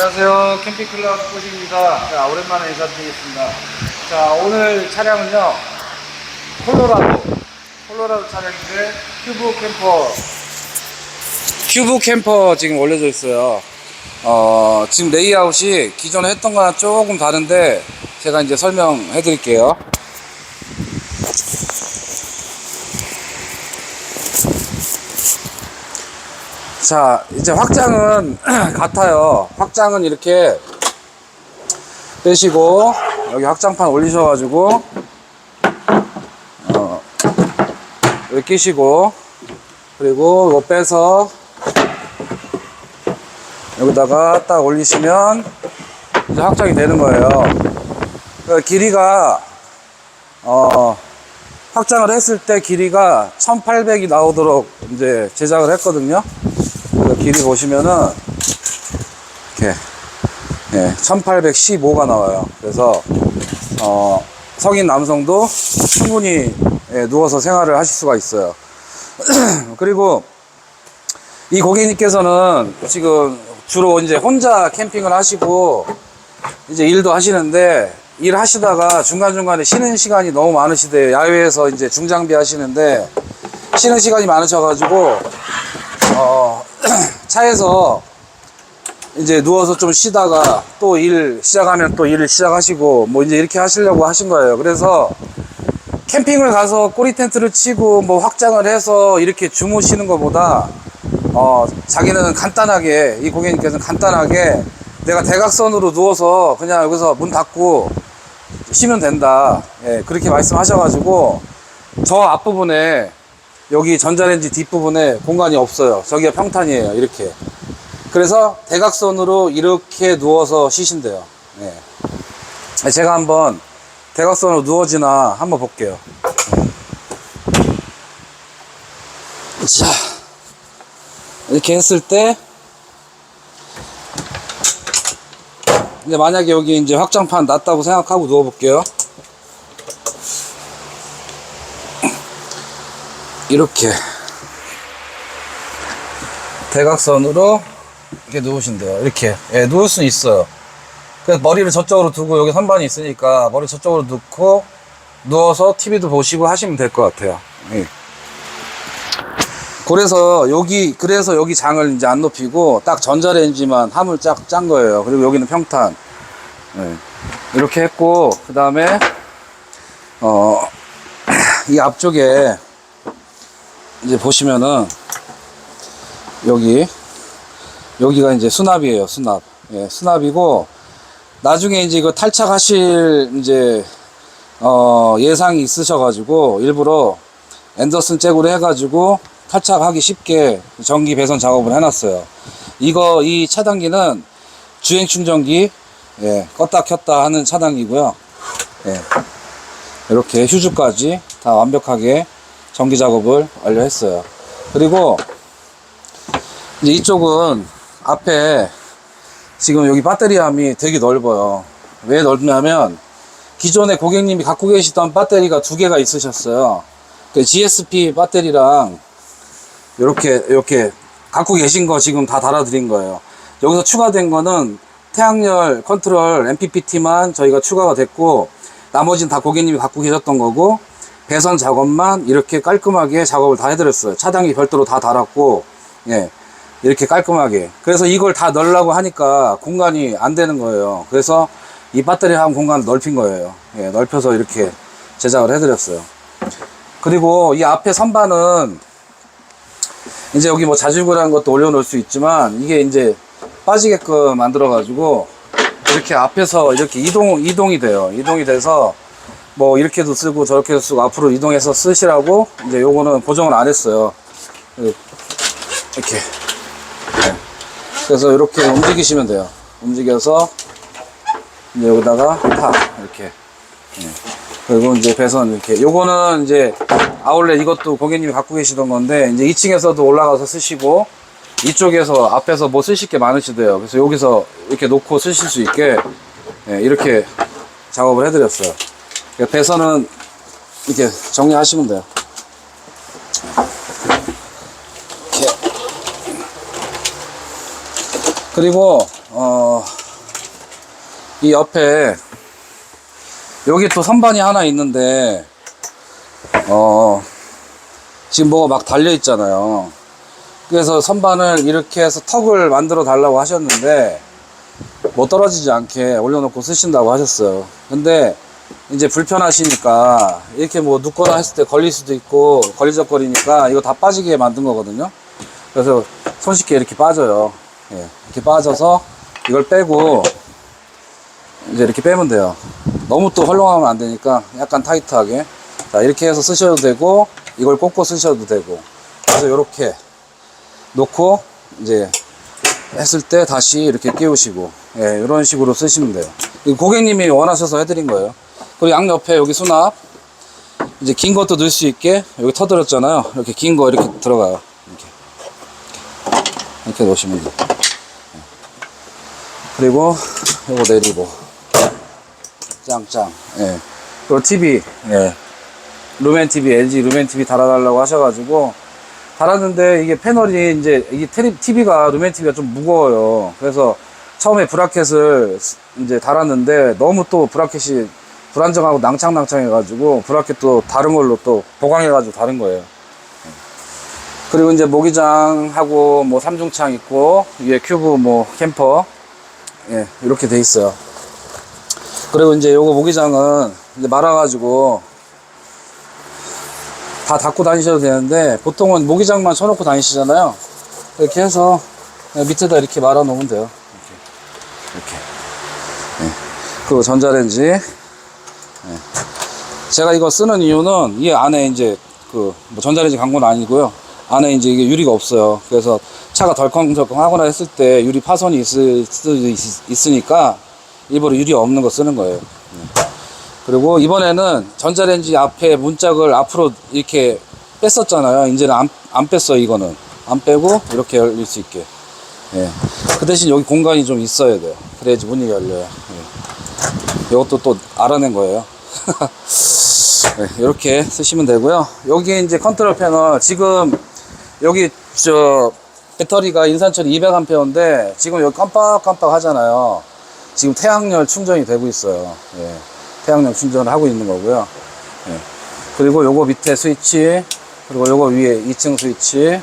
안녕하세요. 캠핑클럽 꼬시입니다. 자, 오랜만에 인사드리겠습니다. 자, 오늘 차량은요, 콜로라도, 콜로라도 차량인데, 큐브 캠퍼. 큐브 캠퍼 지금 올려져 있어요. 어, 지금 레이아웃이 기존에 했던 거랑 조금 다른데, 제가 이제 설명해 드릴게요. 자, 이제 확장은 같아요. 확장은 이렇게 빼시고, 여기 확장판 올리셔 가지고, 어, 여기 끼시고, 그리고 이거 빼서, 여기다가 딱 올리시면, 이제 확장이 되는 거예요. 그 길이가, 어, 확장을 했을 때 길이가 1800이 나오도록 이제 제작을 했거든요. 그 길이 보시면은 이렇게 예, 1815가 나와요. 그래서 어, 성인 남성도 충분히 예, 누워서 생활을 하실 수가 있어요. 그리고 이 고객님께서는 지금 주로 이제 혼자 캠핑을 하시고 이제 일도 하시는데 일 하시다가 중간중간에 쉬는 시간이 너무 많으시대요. 야외에서 이제 중장비 하시는데 쉬는 시간이 많으셔가지고 어, 차에서 이제 누워서 좀 쉬다가 또 일 시작하면 또 일을 시작하시고 뭐 이제 이렇게 하시려고 하신 거예요. 그래서 캠핑을 가서 꼬리 텐트를 치고 뭐 확장을 해서 이렇게 주무시는 것보다 어, 자기는 간단하게 이 고객님께서는 간단하게 내가 대각선으로 누워서 그냥 여기서 문 닫고 쉬면 된다. 예, 그렇게 말씀하셔가지고 저 앞부분에 여기 전자레인지 뒷부분에 공간이 없어요. 저기가 평탄이에요. 이렇게. 그래서 대각선으로 이렇게 누워서 쉬신대요. 예. 제가 한번 대각선으로 누워지나 한번 볼게요. 자, 이렇게 했을 때, 근데 만약에 여기 이제 확장판 놨다고 생각하고 누워볼게요. 이렇게 대각선으로 이렇게 누우신대요. 이렇게 예, 누울 수 있어요. 그래서 머리를 저쪽으로 두고 여기 선반이 있으니까 머리 저쪽으로 넣고 누워서 TV도 보시고 하시면 될 것 같아요. 예. 그래서 여기 그래서 여기 장을 이제 안 높이고 딱 전자레인지만 함을 쫙 짠 거예요. 그리고 여기는 평탄. 예. 이렇게 했고 그 다음에 어 이 앞쪽에 이제 보시면은 여기 여기가 이제 수납이에요 수납. 예, 수납이고 나중에 이제 이거 탈착하실 이제 어 예상이 있으셔 가지고 일부러 앤더슨 잭으로 해 가지고 탈착하기 쉽게 전기 배선 작업을 해놨어요. 이거 이 차단기는 주행 충전기 예, 껐다 켰다 하는 차단기고요. 예, 이렇게 휴즈까지 다 완벽하게 전기 작업을 완료했어요. 그리고 이제 이쪽은 앞에 지금 여기 배터리함이 되게 넓어요. 왜 넓냐면 기존에 고객님이 갖고 계시던 배터리가 두 개가 있으셨어요. 그 GSP 배터리랑 이렇게 이렇게 갖고 계신 거 지금 다 달아드린 거예요. 여기서 추가된 거는 태양열 컨트롤 MPPT만 저희가 추가가 됐고 나머지는 다 고객님이 갖고 계셨던 거고 배선 작업만 이렇게 깔끔하게 작업을 다 해드렸어요. 차단기 별도로 다 달았고, 예, 이렇게 깔끔하게. 그래서 이걸 다 넣으려고 하니까 공간이 안 되는 거예요. 그래서 이 배터리 한 공간을 넓힌 거예요. 예, 넓혀서 이렇게 제작을 해드렸어요. 그리고 이 앞에 선반은 이제 여기 뭐 자질구레한 것도 올려놓을 수 있지만 이게 이제 빠지게끔 만들어가지고 이렇게 앞에서 이렇게 이동 이동이 돼요. 이동이 돼서 뭐 이렇게도 쓰고 저렇게도 쓰고 앞으로 이동해서 쓰시라고 이제 요거는 보정을 안 했어요. 이렇게. 네. 그래서 이렇게 움직이시면 돼요. 움직여서 이제 여기다가 탁 이렇게. 네. 그리고 이제 배선 이렇게. 요거는 이제 아울렛 이것도 고객님이 갖고 계시던 건데 이제 2층에서도 올라가서 쓰시고 이쪽에서 앞에서 뭐 쓰실 게 많으시대요. 그래서 여기서 이렇게 놓고 쓰실 수 있게 예, 이렇게 작업을 해드렸어요. 그러니까 배선은 이렇게 정리하시면 돼요. 이렇게. 그리고 어, 이 옆에 여기 또 선반이 하나 있는데 어, 지금 뭐가 막 달려 있잖아요. 그래서 선반을 이렇게 해서 턱을 만들어 달라고 하셨는데 뭐 떨어지지 않게 올려놓고 쓰신다고 하셨어요. 근데 이제 불편하시니까 이렇게 뭐 눕거나 했을 때 걸릴 수도 있고 걸리적거리니까 이거 다 빠지게 만든 거거든요. 그래서 손쉽게 이렇게 빠져요. 예, 이렇게 빠져서 이걸 빼고 이제 이렇게 빼면 돼요. 너무 또 헐렁하면 안 되니까 약간 타이트하게. 자, 이렇게 해서 쓰셔도 되고, 이걸 꽂고 쓰셔도 되고. 그래서 이렇게 놓고, 이제 했을 때 다시 이렇게 끼우시고, 예, 이런 식으로 쓰시면 돼요. 고객님이 원하셔서 해드린 거예요. 그리고 양옆에 여기 수납, 이제 긴 것도 넣을 수 있게, 여기 터들었잖아요. 이렇게 긴 거 이렇게 들어가요. 이렇게. 이렇게 놓으시면 돼요. 예. 그리고 요거 내리고. 짱짱. 예. 그리고 TV, 예. 루멘 TV, LG 루멘 TV 달아달라고 하셔가지고 달았는데 이게 패널이 이제 이게 TV가 루멘 TV가 좀 무거워요. 그래서 처음에 브라켓을 이제 달았는데 너무 또 브라켓이 불안정하고 낭창낭창해가지고 브라켓 또 다른 걸로 또 보강해가지고 다른 거예요. 그리고 이제 모기장하고 뭐 삼중창 있고 위에 큐브 뭐 캠퍼 예 이렇게 돼 있어요. 그리고 이제 요거 모기장은 이제 말아가지고 다 닫고 다니셔도 되는데 보통은 모기장만 쳐놓고 다니시잖아요. 이렇게 해서 밑에다 이렇게 말아 놓으면 돼요. 이렇게. 이렇게. 예. 그리고 전자레인지. 예. 제가 이거 쓰는 이유는 이 안에 이제 그 뭐 전자레인지 광고는 아니고요. 안에 이제 이게 유리가 없어요. 그래서 차가 덜컹덜컹 하거나 했을 때 유리 파손이 있을 수도 있, 있으니까 일부러 유리 없는 거 쓰는 거예요. 예. 그리고 이번에는 전자레인지 앞에 문짝을 앞으로 이렇게 뺐었잖아요. 이제는 안, 안 뺐어요, 이거는. 안 빼고 이렇게 열릴 수 있게. 예. 그 대신 여기 공간이 좀 있어야 돼요. 그래야지 문이 열려요. 예. 이것도 또 알아낸 거예요. 네, 이렇게 쓰시면 되고요. 여기 이제 컨트롤 패널 지금 여기 저 배터리가 인산철이 200A인데 지금 여기 깜빡깜빡 하잖아요. 지금 태양열 충전이 되고 있어요. 예. 태양열 충전을 하고 있는 거고요. 예. 그리고 요거 밑에 스위치, 그리고 요거 위에 2층 스위치,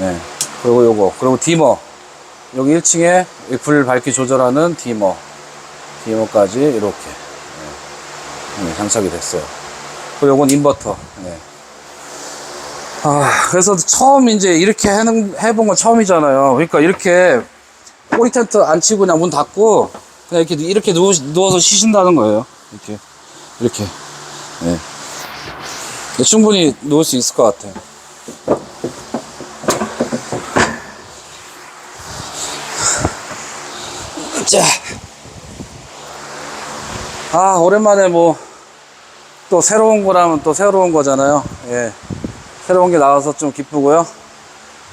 예. 그리고 요거, 그리고 디머. 여기 1층에 불 밝기 조절하는 디머. 디머까지 이렇게 예. 예, 장착이 됐어요. 그리고 요건 인버터. 예. 아, 그래서 처음 이제 이렇게 해는, 해본 건 처음이잖아요. 그러니까 이렇게 꼬리 텐트 안 치고 그냥 문 닫고 그냥 이렇게 이렇게 누워, 누워서 쉬신다는 거예요. 이렇게 이렇게 예. 네, 충분히 누울 수 있을 것 같아요. 자, 아 오랜만에 뭐 또 새로운 거라면 또 새로운 거잖아요. 예, 새로운 게 나와서 좀 기쁘고요.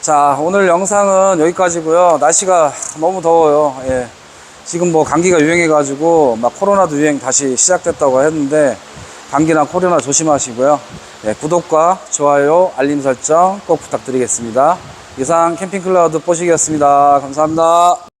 자, 오늘 영상은 여기까지고요. 날씨가 너무 더워요. 예. 지금 뭐 감기가 유행해 가지고 막 코로나도 유행 다시 시작됐다고 했는데 감기나 코로나 조심하시고요. 예, 구독과 좋아요, 알림 설정 꼭 부탁드리겠습니다. 이상 캠핑클라우드 뽀식이었습니다. 감사합니다.